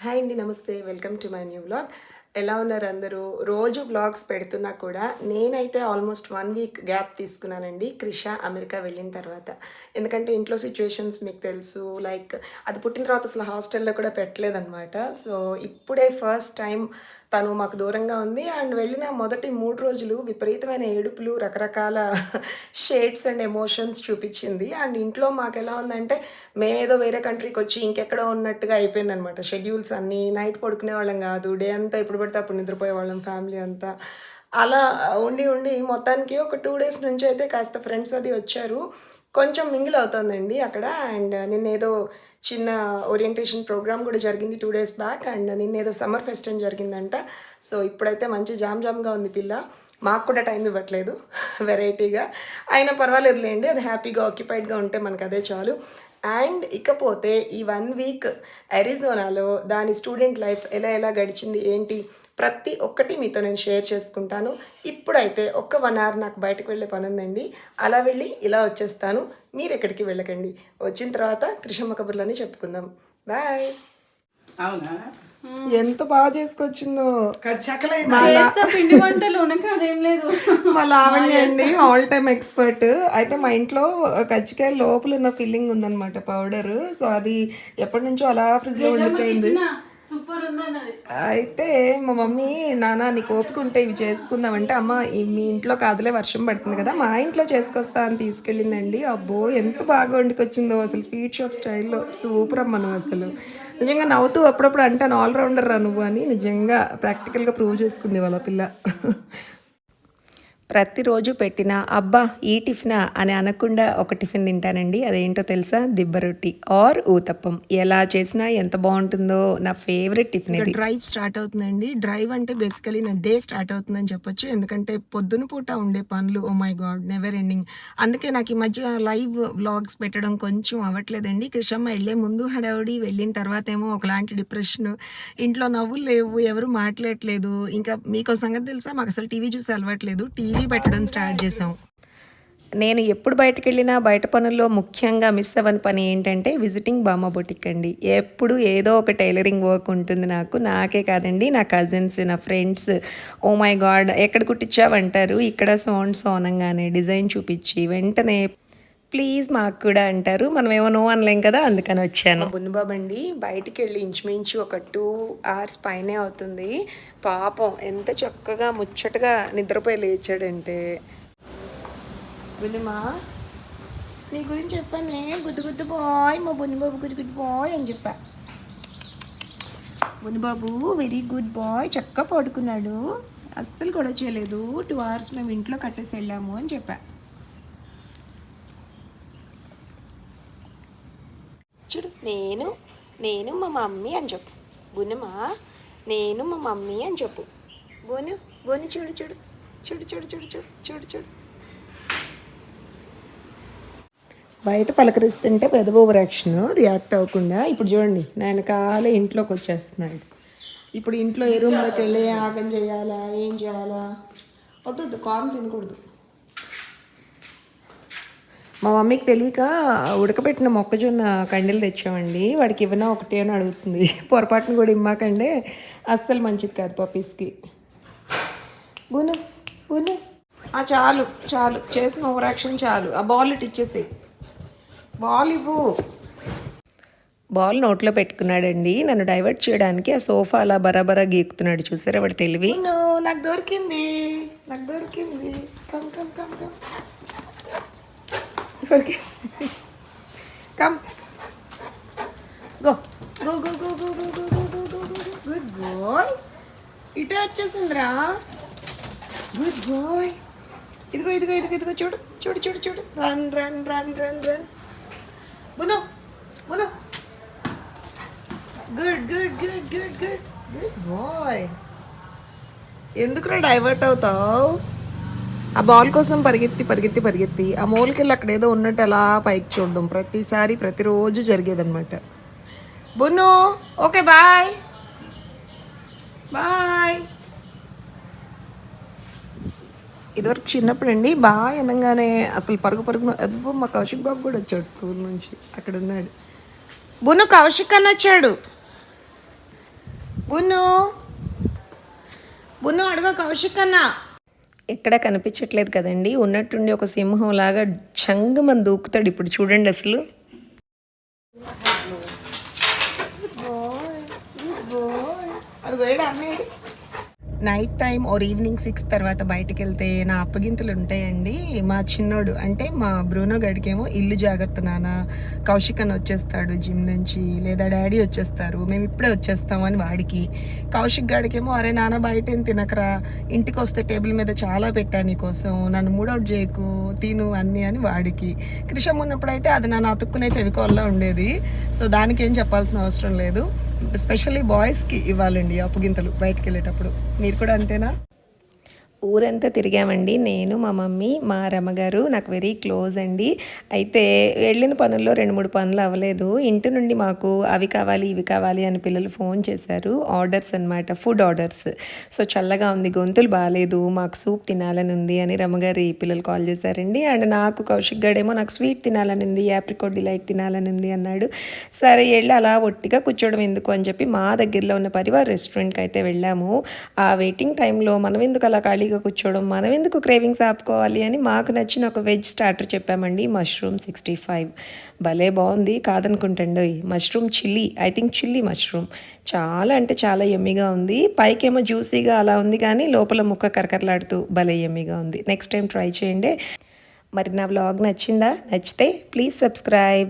Hi అండి నమస్తే. Welcome to my new blog ఎలా ఉన్నారు అందరూ? రోజు బ్లాగ్స్ పెడుతున్నా కూడా నేనైతే ఆల్మోస్ట్ వన్ వీక్ గ్యాప్ తీసుకున్నానండి క్రిష అమెరికా వెళ్ళిన తర్వాత. ఎందుకంటే ఇంట్లో సిచ్యువేషన్స్ మీకు తెలుసు లైక్ అది పుట్టిన తర్వాత అసలు హాస్టల్లో కూడా పెట్టలేదన్నమాట. సో ఇప్పుడే ఫస్ట్ టైం తను మాకు దూరంగా ఉంది. అండ్ వెళ్ళిన మొదటి మూడు రోజులు విపరీతమైన ఏడుపులు రకరకాల షేడ్స్ అండ్ ఎమోషన్స్ చూపించింది. అండ్ ఇంట్లో మాకు ఎలా ఉందంటే మేమేదో వేరే కంట్రీకి వచ్చి ఇంకెక్కడో ఉన్నట్టుగా అయిపోయిందనమాట షెడ్యూల్స్ అన్నీ నైట్ పడుకునే వాళ్ళం కాదు డే అంతా ఇప్పుడు పడితే అప్పుడు నిద్రపోయేవాళ్ళం ఫ్యామిలీ అంతా. అలా ఉండి ఉండి మొత్తానికి ఒక టూ డేస్ నుంచి అయితే కాస్త ఫ్రెండ్స్ అది వచ్చారు. కొంచెం మింగిల్ అవుతుందండి అక్కడ. అండ్ నిన్న ఏదో చిన్న ఓరియంటేషన్ ప్రోగ్రామ్ కూడా జరిగింది టూ డేస్ బ్యాక్. అండ్ నిన్న ఏదో సమ్మర్ ఫెస్ట్ అని జరిగిందంట. సో ఇప్పుడైతే మంచి జామ్ జామ్గా ఉంది పిల్ల. మాకు కూడా టైం ఇవ్వట్లేదు వెరైటీగా. అయినా పర్వాలేదులేండి. అది హ్యాపీగా ఆక్యుపైడ్గా ఉంటే మనకు అదే చాలు. అండ్ ఇకపోతే ఈ వన్ వీక్ అరిజోనాలో దాని స్టూడెంట్ లైఫ్ ఎలా ఎలా గడిచింది ఏంటి? ప్రతి ఒక్కటి మీతో నేను షేర్ చేసుకుంటాను. ఇప్పుడైతే ఒక్క వన్ అవర్ నాకు బయటకు వెళ్ళే పని ఉందండి అలా వెళ్ళి ఇలా వచ్చేస్తాను. మీరు ఎక్కడికి వెళ్ళకండి. వచ్చిన తర్వాత కృష్ణమ్మ కబుర్లని చెప్పుకుందాం. బాయ్. అవునా? ఎంత బాగా చేసుకొచ్చిందో. పిండి వంటలు అదేం లేదు. మా లావణ్య అండి ఆల్ టైమ్ ఎక్స్పర్ట్ అయితే మా ఇంట్లో కజ్జికాయ లోపల ఉన్న ఫిల్లింగ్ ఉందన్నమాట పౌడర్ సో అది ఎప్పటి నుంచో అలా ఫ్రిడ్జ్లో ఉండిపోయింది అయితే మా మమ్మీ నాన్న నీకు ఓపిక ఉంటే ఇవి చేసుకుందామంటే అమ్మ ఈ మీ ఇంట్లో కాదులే వర్షం పడుతుంది కదా మా ఇంట్లో చేసుకొస్తా అని తీసుకెళ్ళిందండి. అబ్బో ఎంత బాగా వండుకొచ్చిందో అసలు స్వీట్ షాప్ స్టైల్లో సూపర్ అమ్మ నువ్వు అసలు. నిజంగా నవ్వుతూ అప్పుడప్పుడు అంటాను ఆల్రౌండర్ రా నువ్వు అని నిజంగా ప్రాక్టికల్గా ప్రూవ్ చేసుకుంది వాళ్ళ పిల్ల. ప్రతిరోజు పెట్టిన అబ్బా ఈ టిఫినా అని అనకుండా ఒక టిఫిన్ తింటానండి. అదేంటో తెలుసా? దిబ్బ రొట్టి ఆర్ ఊతప్పం. ఎలా చేసినా ఎంత బాగుంటుందో నా ఫేవరెట్ టిఫిన్ డ్రైవ్ స్టార్ట్ అవుతుందండి. డ్రైవ్ అంటే బేసికలీ నా డే స్టార్ట్ అవుతుందని చెప్పొచ్చు. ఎందుకంటే పొద్దున పూట ఉండే పనులు oh my god never ending. అందుకే నాకు ఈ మధ్య లైవ్ వ్లాగ్స్ పెట్టడం కొంచెం అవ్వట్లేదండి. కృష్ణమ్మ వెళ్ళే ముందు హడావుడి వెళ్ళిన తర్వాత ఏమో ఒకలాంటి డిప్రెషన్. ఇంట్లో నవ్వులు లేవు ఎవరు మాట్లాడట్లేదు. ఇంకా మీకు సంగతి తెలుసా? మాకు అసలు టీవీ చూసి అలవాట్లేదు టీవీ పెట్టడం స్టార్ట్ చేసాం నేను ఎప్పుడు బయటకు వెళ్ళినా బయట పనుల్లో ముఖ్యంగా మిస్ అవ్వని పని ఏంటంటే విజిటింగ్ బామ్మ బొటిక్ అండి. ఎప్పుడు ఏదో ఒక టైలరింగ్ వర్క్ ఉంటుంది నాకు. నాకే కాదండి నా కజిన్స్ నా ఫ్రెండ్స్. ఓ మై గాడ్ ఎక్కడ కుట్టించావంటారు? ఇక్కడ సోన్ సోనంగానే డిజైన్ చూపించి వెంటనే ప్లీజ్ మాకు కూడా అంటారు. మనం ఏమో నో అనలేం కదా అందుకని వచ్చాను. బున్నుబాబు అండి బయటికి వెళ్ళి ఇంచుమించు ఒక టూ అవర్స్ పైనే అవుతుంది. పాపం ఎంత చక్కగా ముచ్చటగా నిద్రపోయి లేచాడంటే. బుల్లిమా నీ గురించి చెప్పానే గుద్దు గుద్దు బాయ్ మా బున్నిబాబు గుద్దు గుద్దు బాయ్ అని చెప్పా. బున్నిబాబు వెరీ గుడ్ బాయ్ చక్కగా పడుకున్నాడు. అస్సలు గొడవ చేయలేదు. టూ అవర్స్ మేము ఇంట్లో కట్టేసి వెళ్ళాము అని చెప్పా చూడు నేను నేను మా మమ్మీ అని చెప్పు. బునుమా నేను మా మమ్మీ అని చెప్పు. బోను బోని చూడు చూడు. చూడు చూడు చూడు చూడు చూడు చూడు. బయట పలకరిస్తుంటే పెద్ద రక్షణ రియాక్ట్ అవ్వకుండా ఇప్పుడు చూడండి నేను కాలే ఇంట్లోకి వచ్చేస్తున్నాడు. ఇప్పుడు ఇంట్లో ఏ రూమ్లోకి వెళ్ళి ఆగం చేయాలా ఏం చేయాలా? వద్దు వద్దు కారం తినకూడదు. మా మమ్మీకి తెలియక ఉడకబెట్టిన మొక్కజొన్న కండెలు తెచ్చామండి. వాడికి ఇవ్వనా ఒకటి అని అడుగుతుంది. పొరపాటున కూడా ఇమ్మాకండే అస్సలు మంచిది కాదు పప్పీస్కి. బును బును. ఆ చాలు చాలు. చేసిన ఓవర్ యాక్షన్ చాలు. ఆ బాల్ ఇటు ఇచ్చేసి బాల్ ఇవ్వు. బాల్ నోట్లో పెట్టుకున్నాడండి. నన్ను డైవర్ట్ చేయడానికి ఆ సోఫా అలా బరాబరా గీకుతున్నాడు. చూసారా వాడు తెలివి? నాకు దొరికింది. నాకు దొరికింది. Come come come come. దొరికింది come go go go go go go, go go, go go go. Good boy. ఇటే వచ్చేసిందిరా. గుడ్ బాయ్ ఇదిగో ఇదిగో ఇదిగో ఇదిగో చూడు చూడు చూడు చూడు. Run run run run run బునో బునో good good good good good good boy ఎందుకురా డైవర్ట్ అవుతావు? ఆ బాల్ కోసం పరిగెత్తి పరిగెత్తి పరిగెత్తి ఆ మూలకెళ్ళి అక్కడ ఏదో ఉన్నట్టు అలా పైకి చూడడం. ప్రతిసారి ప్రతిరోజు జరిగేదన్నమాట. బున్ను ఓకే బాయ్. బాయ్. ఇదివరకు చిన్నప్పుడు అండి బాగా అనగానే అసలు పరుగు పరుగు అదిగో మా కౌశిక్ బాబు కూడా వచ్చాడు స్కూల్ నుంచి అక్కడ ఉన్నాడు. బున్ను కౌశిక్ అని వచ్చాడు. బున్ను. బున్ను అడుగు కౌశిక్ అన్నా. ఎక్కడా కనిపించట్లేదు కదండి. ఉన్నట్టుండి ఒక సింహం లాగా చంగమని దూకుతాడు ఇప్పుడు చూడండి అసలు. అది night time or evening six తర్వాత బయటికి వెళ్తే నా అప్పగింతలు ఉంటాయండి? మా చిన్నోడు అంటే మా బ్రూనో గడికేమో ఇల్లు జాగ్రత్త నాన్న కౌశిక్ అని వచ్చేస్తాడు జిమ్ నుంచి లేదా డాడీ వచ్చేస్తారు మేము ఇప్పుడే వచ్చేస్తామని వాడికి. కౌశిక్ గడికేమో అరే నాన్న బయట ఏం తినకరా ఇంటికి వస్తే టేబుల్ మీద చాలా పెట్టాను నీకోసం నన్ను మూడౌట్ చేయకు తిను అన్ని అని వాడికి. కృషం ఉన్నప్పుడైతే అది నన్ను అతుక్కునే ఫెవికాల్లో ఉండేది. సో దానికి ఏం చెప్పాల్సిన అవసరం లేదు. స్పెషల్లీ బాయ్స్కి ఇవ్వాలండి అప్పుగింతలు బయటకు వెళ్ళేటప్పుడు. మీరు కూడా అంతేనా? ఊరంతా తిరిగామండి. నేను మా మమ్మీ మా రమ్మగారు నాకు వెరీ క్లోజ్ అండి. అయితే వెళ్ళిన పనుల్లో రెండు మూడు పనులు అవ్వలేదు. ఇంటి నుండి మాకు అవి కావాలి ఇవి కావాలి అని పిల్లలు ఫోన్ చేశారు. ఆర్డర్స్ అన్నమాట ఫుడ్ ఆర్డర్స్. సో చల్లగా ఉంది గొంతులు బాగాలేదు మాకు సూప్ తినాలని ఉంది అని రమ్మగారి పిల్లలు కాల్ చేశారండి. అండ్ నాకు కౌశిక్ గడేమో నాకు స్వీట్ తినాలని ఉంది యాప్రికోట్ డిలైట్ తినాలని ఉంది అన్నాడు. సరే వెళ్ళి అలా ఒట్టిగా కూర్చోవడం ఎందుకు అని చెప్పి మా దగ్గరలో ఉన్న పరివార్ రెస్టారెంట్కి అయితే వెళ్ళాము. ఆ వెయిటింగ్ టైంలో మనం ఎందుకు అలా ఖాళీగా కూర్చోవడం మనం ఎందుకు క్రేవింగ్స్ ఆపుకోవాలి అని మాకు నచ్చిన ఒక వెజ్ స్టార్టర్ చెప్పామండి మష్రూమ్ సిక్స్టీ ఫైవ్. భలే బాగుంది కాదనుకుంటండి. Mushroom chilli I think chilli mushroom. చాలా అంటే చాలా ఎమ్మిగా ఉంది. పైకేమో జ్యూసీగా అలా ఉంది కానీ లోపల ముక్క కరకరలాడుతూ భలే ఎమ్మిగా ఉంది. నెక్స్ట్ టైం ట్రై చేయండి. మరి నా వ్లాగ్ నచ్చిందా? నచ్చితే ప్లీజ్ సబ్స్క్రైబ్.